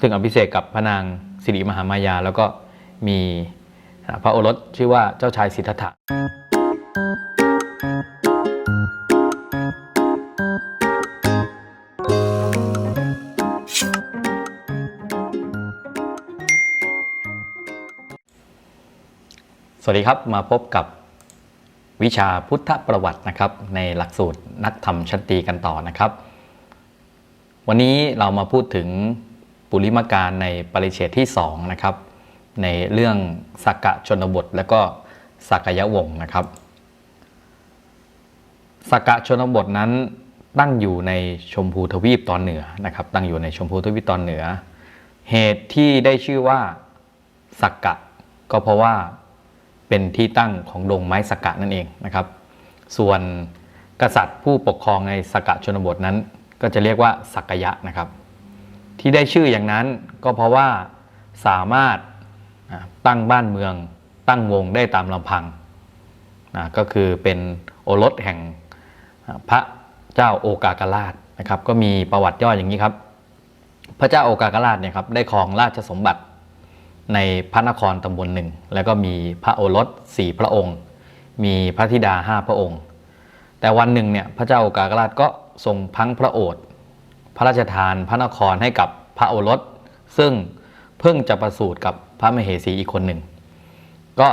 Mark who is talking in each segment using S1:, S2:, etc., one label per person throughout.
S1: ซึ่งอภิเษกกับพระนางสิริมหามายา แล้วก็มีพระโอรสชื่อว่าเจ้าชายสิทธัตถะสวัสดีครับมาพบกับวิชาพุทธประวัตินะครับ ในหลักสูตรนักธรรมชั้นตรีกันต่อนะครับ วันนี้เรามาพูดถึง ปุริมาการในปริเฉดที่2นะครับในเรื่องสักกะชนบท และก็สักยะวงศ์นะครับสักกะชนบทนั้นตั้งอยู่ในชมพูทวีปตอนเหนือนะครับ ตั้งอยู่ในชมพูทวีปตอนเหนือ เหตุที่ได้ชื่อว่าสักกะ ก็เพราะว่าเป็นที่ตั้งของดงไม้สักกะนั่นเองนะครับ ส่วนกษัตริย์ผู้ปกครองในสักกะชนบทนั้น ก็จะเรียกว่าสักยะนะครับ ที่ได้ชื่ออย่างนั้นก็เพราะว่าสามารถตั้งบ้านเมืองตั้งวงได้ตามลำพังนะก็คือเป็นโอรสแห่งพระเจ้าโอกากราชนะครับ ก็มีประวัติย่ออย่างนี้ครับ พระเจ้าโอกากราชเนี่ยครับได้ครองราชสมบัติในพระนครตำบลหนึ่ง แล้วก็มีพระโอรสสี่พระองค์ มีพระธิดาห้าพระองค์ แต่วันหนึ่งเนี่ยพระเจ้าโอกากราชก็ทรงพังพระโอษฐ์พระราชทานพระนครให้กับ พระโอรส ซึ่งเพิ่งจะประสูติกับพระมเหสีอีกคนหนึ่ง ก็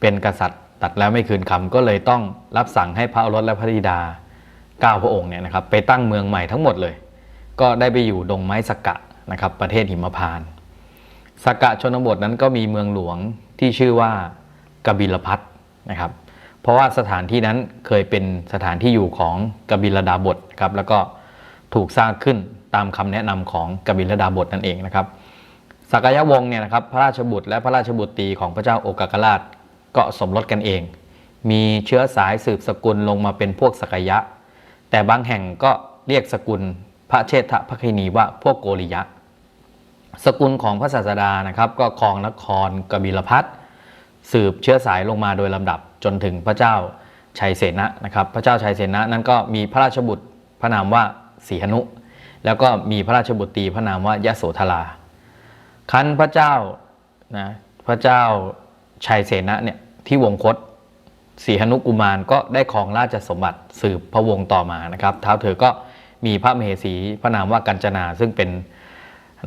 S1: เป็นกษัตริย์ตัดแล้วไม่คืนคำก็เลยต้องรับสั่งให้พระโอรสและพระธิดาเก้าพระองค์เนี่ยนะครับไปตั้งเมืองใหม่ทั้งหมดเลย ก็ได้ไปอยู่ดงไม้สกกะนะครับประเทศหิมพานต์สกกะชนบทนั้นก็มีเมืองหลวงที่ชื่อว่ากบิลพัทนะครับเพราะว่าสถานที่นั้นเคยเป็นสถานที่อยู่ของกบิลดาบทครับแล้วก็ถูกสร้างขึ้น ตามคำแนะนำของกบิลดาบทนั่นเองนะครับสักยวงศ์เนี่ยนะครับพระราชบุตรและพระราชบุตรีของพระเจ้าโอกากราชก็สมรสกันเอง มีเชื้อสายสืบสกุลลงมาเป็นพวกสกยะ แต่บางแห่งก็เรียกสกุลพระเชษฐพระคินีว่าพวกโกริยะ สกุลของพระศาสดานะครับ ก็ครองนครกบิลพัทสืบเชื้อสายลงมาโดยลำดับจนถึงพระเจ้าชัยเสนะนะครับ พระเจ้าชัยเสนะนั้นก็มีพระราชบุตรพระนามว่าสีหนุ แล้วก็มีพระราชบุตรีพระนามว่ายโสธราคันพระเจ้านะพระเจ้าชัยเสนะเนี่ยที่วงคตสีหนุกุมารก็ได้ครองราชสมบัติสืบพระวงศ์ต่อมานะครับเท้าเธอก็มีพระมเหสีพระนามว่ากัญจนา ซึ่งเป็น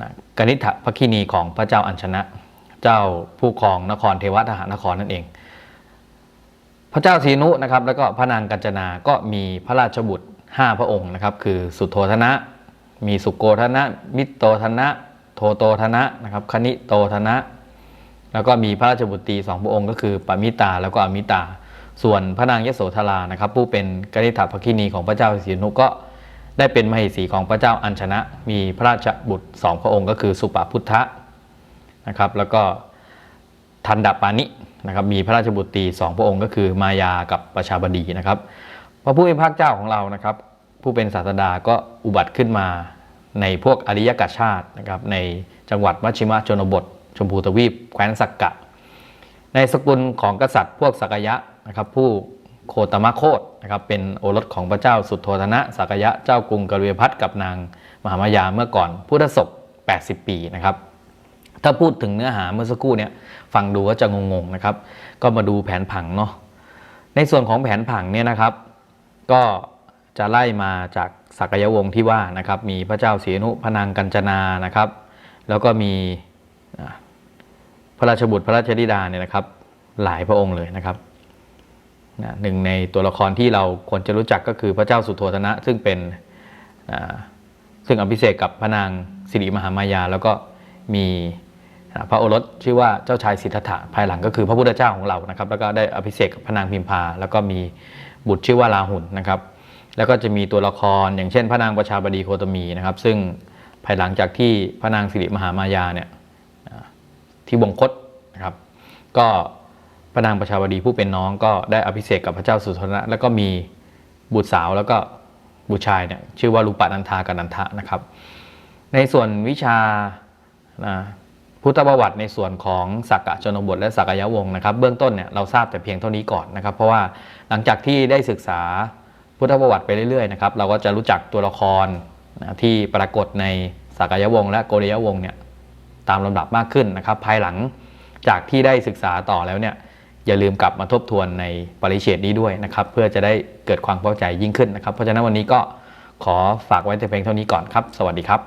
S1: นะกนิษฐพระคินีของพระเจ้าอัญชนะ เจ้าผู้ครองนครเทวทหารนครนั่นเอง พระเจ้าสีนุนะครับแล้วก็พระนางกัญจนาก็มีพระราชบุตร 5 พระองค์นะครับคือสุโธธนะ มีสุโกธนะ มิตโตธนะ โทโตธนะนะครับคณิโตธนะ แล้วก็มีพระราชบุตรีสองพระองค์ก็คือปมิตาแล้วก็อมิตา ส่วนพระนางยโสธรานะครับ ผู้เป็นกนิษฐภคินีของพระเจ้าสีนุก็ได้เป็นมเหสีของพระเจ้าอัญชนะ มีพระราชบุตรสองพระองค์ก็คือสุปพุทธะนะครับแล้วก็ทันดปานินะครับมีพระราชบุตรีสองพระองค์ก็คือมายากับประชาบดีนะครับ พระผู้เป็นพระเจ้าของเรานะครับ ผู้เป็นศาสดาก็อุบัติขึ้นมาในพวกอริยกชาตินะครับในจังหวัดมัชชิมะชนบท ชมพูทวีปแคว้นสักกะ ในสกุลของกษัตริย์พวกสักยะนะครับผู้โคตมะโคตนะครับเป็นโอรสของพระเจ้าสุโธธนะสักยะเจ้ากรุงกรเวพัทกับนางมหามายาเมื่อก่อนพุทธศก 80 ปีนะครับถ้าพูดถึงเนื้อหาเมื่อสักครู่เนี่ยฟังดูก็จะงงๆนะครับ ก็มาดูแผนผังเนาะในส่วนของแผนผังเนี่ยนะครับ ก็ จะไล่มาจากสักยวงศ์ที่ว่านะครับมีพระเจ้าศรีอนุพนางกัญจนานะครับ แล้วก็มีพระราชบุตรพระราชธิดาเนี่ยนะครับหลายพระองค์เลยนะครับหนึ่งในตัวละครที่เราควรจะรู้จักก็คือพระเจ้าสุโธธนะ ซึ่งเป็นซึ่งอภิเษกกับพระนางสิริมหามายา แล้วก็มีพระโอรสชื่อว่าเจ้าชายสิทธัตถะภายหลังก็คือพระพุทธเจ้าของเรานะครับ แล้วก็ได้อภิเษกกับพระนางพิมพา แล้วก็มีบุตรชื่อว่าราหุลนะครับ แล้วก็จะมีตัวละครอย่างเช่น พระนางประชาบดีโคตมีนะครับ ซึ่งภายหลังจากที่พระนางสิริมหามายาเนี่ยที่วงคตนะครับ ก็พระนางประชาบดีผู้เป็นน้องก็ได้อภิเษกกับพระเจ้าสุทนะแล้วก็มีบุตรสาวแล้วก็บุตรชายเนี่ยชื่อว่าลูปนันทากับนันทะนะครับ ในส่วนวิชานะพุทธประวัติในส่วนของสักกะชนบทและสักยะวงศ์นะครับ เบื้องต้นเนี่ยเราทราบแต่เพียงเท่านี้ก่อนนะครับ เพราะว่าหลังจากที่ได้ศึกษา พุทธประวัติไปเรื่อยๆนะครับเราก็จะรู้จักตัวละครนะที่ปรากฏในสักยวงศ์และโกริยวงศ์เนี่ยตามลำดับมากขึ้นนะครับ ภายหลังจากที่ได้ศึกษาต่อแล้วเนี่ยอย่าลืมกลับมาทบทวนในปริเฉดนี้ด้วยนะครับ เพื่อจะได้เกิดความเข้าใจยิ่งขึ้นนะครับ เพราะฉะนั้นวันนี้ก็ขอฝากไว้แต่เพียงเท่านี้ก่อนครับ สวัสดีครับ